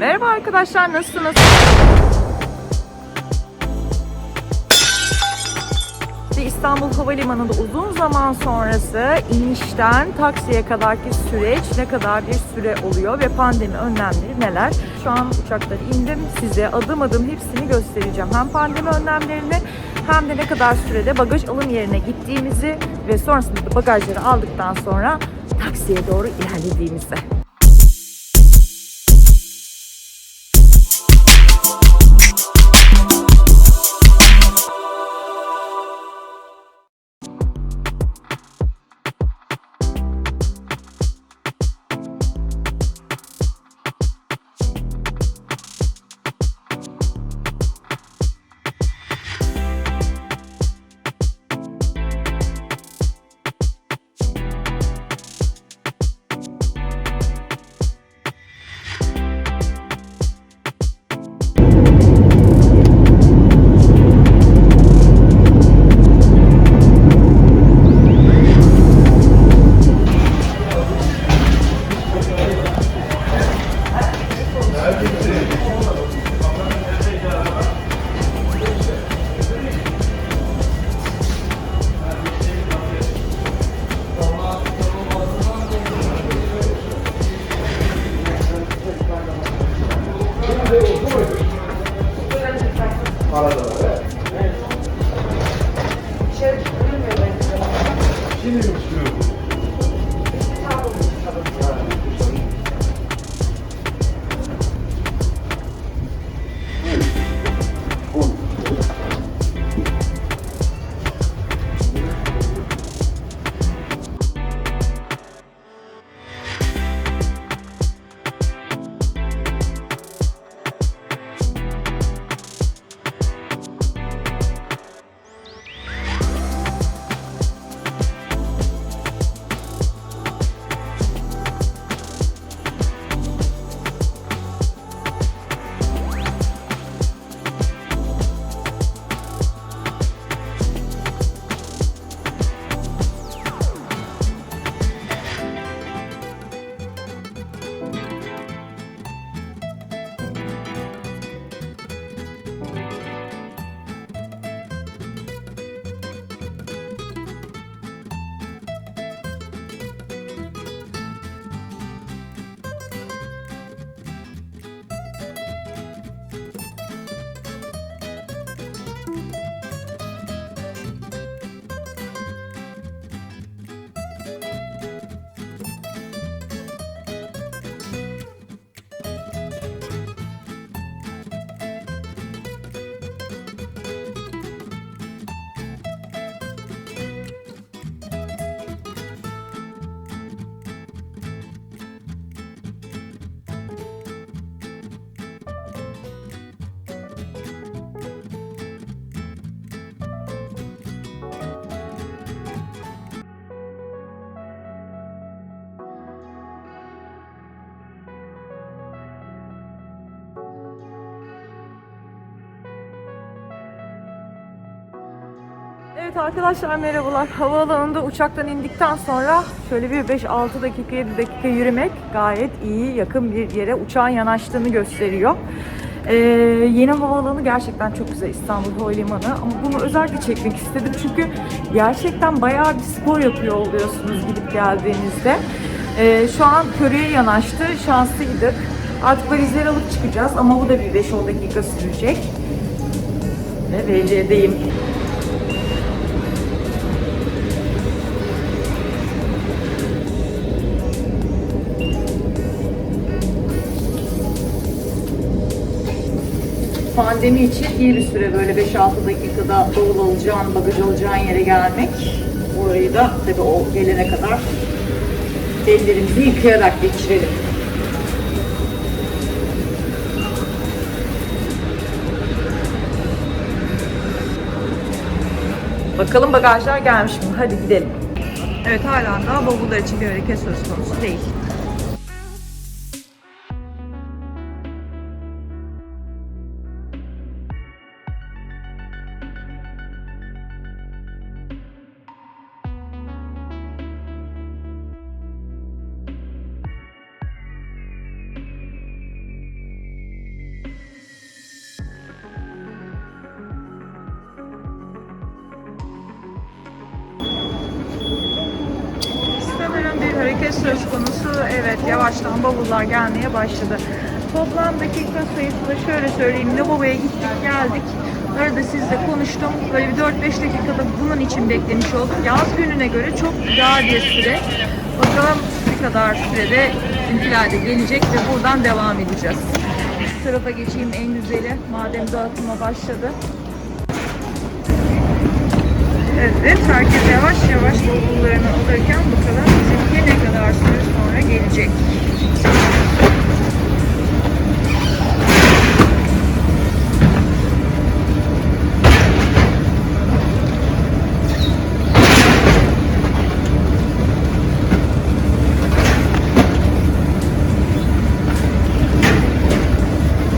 Merhaba arkadaşlar nasılsınız? İşte İstanbul Havalimanı'nda uzun zaman sonrası inişten taksiye kadarki süreç ne kadar bir süre oluyor ve pandemi önlemleri neler? Şu an uçaktan indim. Size adım adım hepsini göstereceğim. Hem pandemi önlemlerini hem de ne kadar sürede bagaj alım yerine gittiğimizi ve sonrasında da bagajları aldıktan sonra taksiye doğru ilerlediğimizi. Yine mi? Evet arkadaşlar merhabalar. Havaalanında uçaktan indikten sonra şöyle bir 5-6 dakika 7 dakika yürümek gayet iyi yakın bir yere uçağın yanaştığını gösteriyor. Ee, yeni havaalanı gerçekten çok güzel İstanbul Havalimanı ama bunu özellikle çekmek istedim çünkü gerçekten bayağı bir spor yapıyor oluyorsunuz gidip geldiğinizde. Ee, şu an Köre'ye yanaştı. Şanslıydık. Artık valizleri alıp çıkacağız ama bu da bir 5-10 dakika sürecek. Ve VC'deyim. Pandemi için iyi bir süre böyle 5-6 dakikada bavul alacağın, bagaj alacağın yere gelmek. Orayı da tabii o gelene kadar ellerimizi yıkayarak geçirelim. Bakalım bagajlar gelmiş mi? Hadi gidelim. Evet hala da bavullar için bir hareket söz konusu değil. Hareket söz konusu. Evet yavaştan bavullar gelmeye başladı. Toplam dakika sayısı da şöyle söyleyeyim. Lavaboya gittik geldik. Arada sizle konuştum. Böyle bir 4-5 dakikada bunun için beklemiş olduk. Yaz gününe göre çok ideal bir süre. Bakalım ne kadar sürede bizimkiler gelecek ve buradan devam edeceğiz. Şu tarafa geçeyim en güzeli. Madem dağıtıma başladı. Evet, herkes yavaş yavaş bavullarını alırken bakalım sonra gelecek.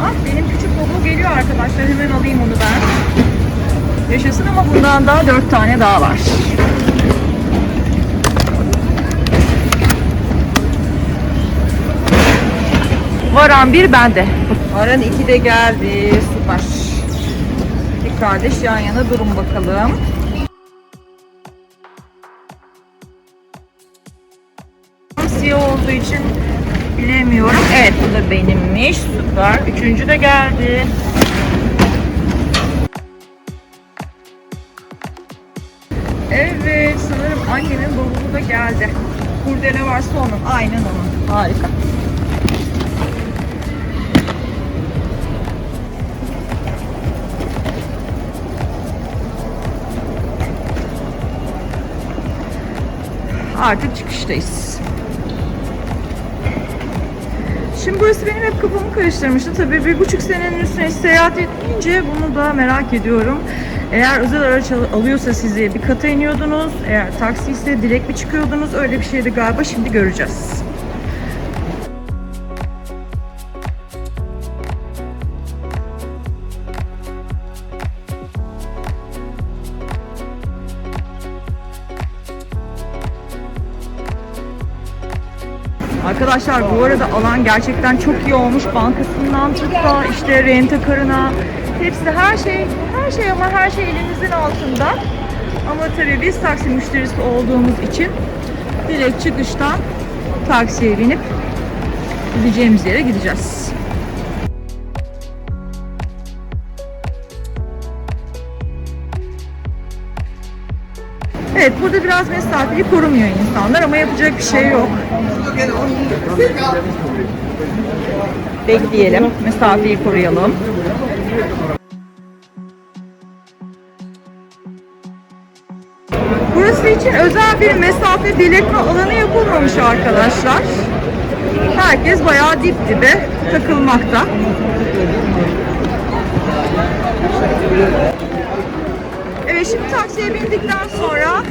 Ah arkadaşlar. Hemen alayım onu ben. Yaşasın ama bundan daha dört tane daha var. Varan bir bende. Varan iki de geldi. Süper. Bir kardeş yan yana durun bakalım. Siyah olduğu için bilemiyorum. Evet bu da benimmiş. Süper. Üçüncü de geldi. Evet sanırım annemin bavulu da geldi. Burada ne varsa onun. Aynen onun. Harika. Artık çıkıştayız. Şimdi burası benim hep kafamı karıştırmıştı. Tabii bir buçuk senenin üstüne seyahat etmeyince bunu da merak ediyorum. Eğer özel araç al- alıyorsa sizi bir kata iniyordunuz. Eğer taksi ise direkt mi çıkıyordunuz? Öyle bir şeydi galiba. Şimdi göreceğiz. Arkadaşlar bu arada alan gerçekten çok iyi olmuş. Bankasından tut da işte rentakarına hepsi her şey her şey ama her şey elimizin altında. Ama tabii biz taksi müşterisi olduğumuz için direkt çıkıştan taksiye binip gideceğimiz yere gideceğiz. Evet burada biraz mesafeyi korumuyor insanlar ama yapacak bir şey yok. Bekleyelim. Mesafeyi koruyalım. Burası için özel bir mesafe belirtme alanı yapılmamış arkadaşlar. Herkes bayağı dip dibe takılmakta. Evet şimdi taksiye bindikten sonra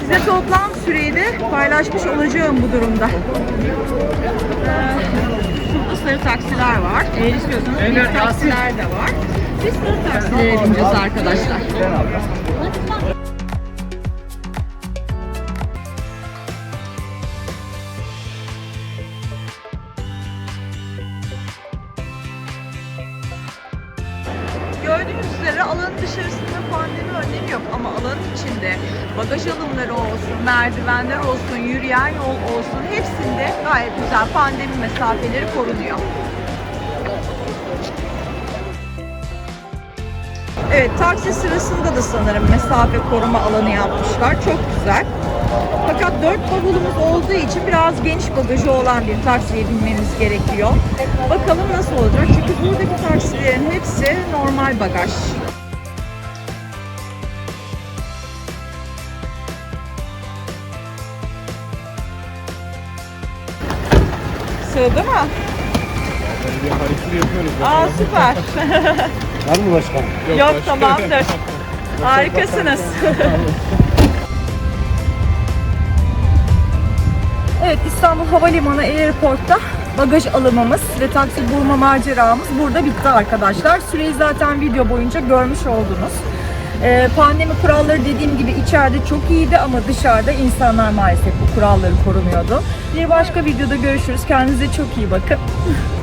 size toplam süreyi de paylaşmış olacağım bu durumda. Ee, sarı taksiler var. Eğer istiyorsanız büyük taksiler de var. Biz sarı taksilere bineceğiz arkadaşlar. Yok ama alanın içinde bagaj alımları olsun, merdivenler olsun, yürüyen yol olsun hepsinde gayet güzel pandemi mesafeleri korunuyor. Evet taksi sırasında da sanırım mesafe koruma alanı yapmışlar. Çok güzel. Fakat dört bavulumuz olduğu için biraz geniş bagajı olan bir taksiye binmemiz gerekiyor. Bakalım nasıl olacak? Çünkü buradaki taksilerin hepsi normal bagaj. Sığdı mı? Bir hareket yapıyoruz. Aa süper. Var mı başkan? Yok tamamdır. Harikasınız. evet İstanbul Havalimanı Airport'ta bagaj alımımız ve taksi bulma maceramız burada bitti arkadaşlar. Süreyi zaten video boyunca görmüş oldunuz. Ee, pandemi kuralları dediğim gibi içeride çok iyiydi ama dışarıda insanlar maalesef bu kuralları korumuyordu. Bir başka videoda görüşürüz. Kendinize çok iyi bakın.